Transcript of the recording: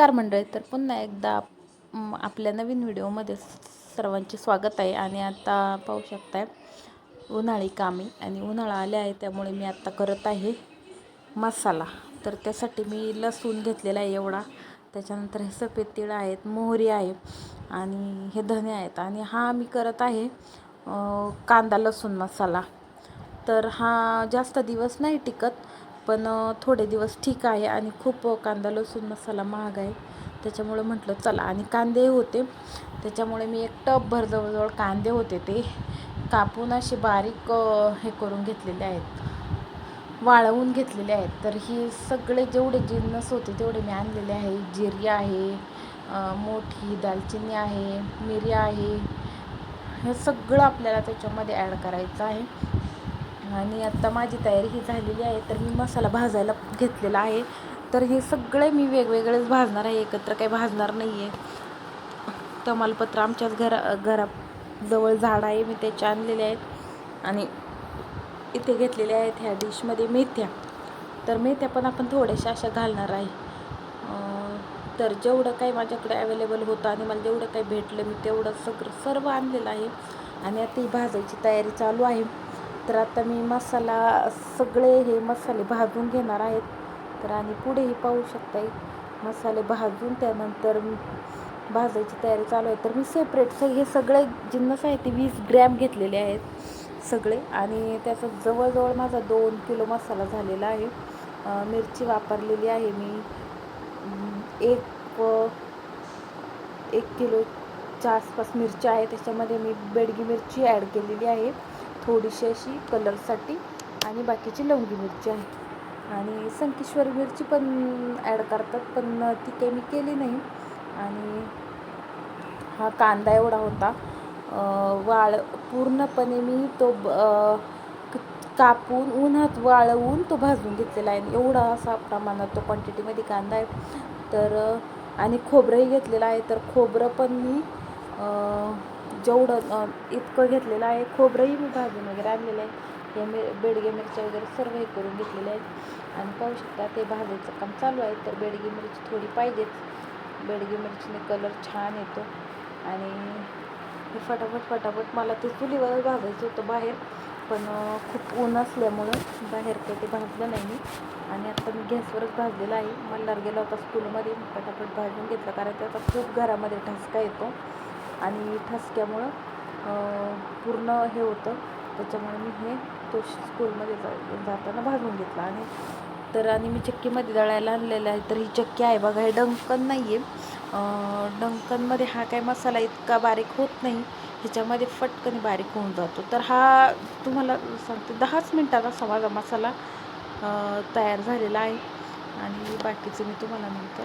नमस्कार मंडळी तर पुन्हा एकदा आपल्या नवीन व्हिडिओमध्ये सर्वांचे स्वागत आहे आणि आता पाहू शकताय उन्हाळी कामे आणि उन्हाळा आले आहे त्यामुळे मी आत्ता करत आहे मसाला. तर त्यासाठी मी लसूण घेतलेला आहे एवढा त्याच्यानंतर हे सफेद तिळ आहेत मोहरी आहे आणि हे धने आहेत आणि हा मी करत आहे कांदा लसूण मसाला. तर हा जास्त दिवस नाही टिकत पण थोडे दिवस ठीक आहे आणि खूप कांदा लसूण मसाला महाग आहे. त्याच्यामुळे म्हटलं चला. आणि कांदे होते. त्याच्यामुळे मी एक टपभर जवळजवळ कांदे होते ते कापून असे बारीक हे करून घेतलेले आहेत. वाळवून घेतलेले आहेत. तर ही सगळे जेवढे जिन्नस होते तेवढे मी आणलेले आहे. जिरी आहे मोठी दालचिनी आहे मिरी आहे. हे सगळं आपल्याला त्याच्यामध्ये ॲड करायचं आहे. आणि आत्ता माझी तयारी ही झालेली आहे तर मी मसाला भाजायला घेतलेला आहे. तर हे सगळे मी वेगवेगळेच भाजणार आहे एकत्र काही भाजणार नाही आहे तमालपत्र आमच्याच घरा घराजवळ झाड आहे मी त्याचे आणलेले आहेत. आणि इथे घेतलेले आहेत ह्या डिशमध्ये मेथ्या. तर मेथ्या पण आपण थोड्याशा अशा घालणार आहे. तर जेवढं काही माझ्याकडे अवेलेबल होतं आणि मला जेवढं काही भेटलं मी तेवढं सगळं सर्व आणलेलं आहे. आणि आता ही भाजायची तयारी चालू आहे. तर आता मी मसाला सगळे हे मसाले भाजून घेणार आहेत. तर आणि पुढेही पाहू शकताय मसाले भाजून त्यानंतर भाजायची तयारी चालू आहे. तर मी सेपरेट स हे सगळे जिन्नस आहे ते वीस ग्रॅम घेतलेले आहेत सगळे. आणि त्याचा जवळजवळ माझा दोन किलो मसाला झालेला आहे. मिरची वापरलेली आहे मी. एक एक किलोच्या आसपास मिरची आहे. त्याच्यामध्ये मी बेडगी मिरची ॲड केलेली आहे. थोडीशी अशी कलरसाठी आणि बाकीची लवंगी मिरची आहे. आणि संकेश्वरी मिरची पण ॲड करतात पण ती काही मी केली नाही. आणि हा कांदा एवढा होता. वाळ पूर्णपणे मी तो ब- कापून उन्हात वाळवून तो भाजून घेतलेला आहे. एवढा असा प्रमाणात तो क्वांटिटीमध्ये कांदा आहे. तर आणि खोबरंही घेतलेलं आहे. तर खोबरं पण मी जेवढं इतकं घेतलेलं आहे खोबरंही मी भाजून वगैरे आणलेलं आहे. हे मी बेडगे मिरच्या वगैरे सर्व हे करून घेतलेले आहेत. आणि पाहू शकता ते भाजायचं काम चालू आहे तर बेडगी मिरची थोडी पाहिजेच. बेडगी मिरचीने कलर छान येतो. आणि हे फटाफट फटाफट मला ते चुलीवर भाजायचं होतं बाहेर. पण खूप ऊन असल्यामुळं बाहेर काही ते भाजलं नाही मी. आणि आता मी गॅसवरच भाजलेलं आहे. मल्हार गेला होता स्कूलमध्ये फटाफट भाजून घेतलं कारण त्याचा खूप घरामध्ये ठसका येतो. आणि ठसक्यामुळं पूर्ण हे होतं. त्याच्यामुळे मी हे तो स्कूलमध्ये जा जाताना भाजून घेतला. आणि तर आणि मी चक्कीमध्ये दळायला आणलेलं आहे. तर ही चक्की आहे बघा हे डंकन नाही आहे डंकनमध्ये हा काय मसाला इतका बारीक होत नाही ह्याच्यामध्ये फटकन बारीक होऊन जातो. तर हा तुम्हाला सांगते दहाच मिनटात असा माझा मसाला तयार झालेला आहे. आणि बाकीचं मी तुम्हाला नंतर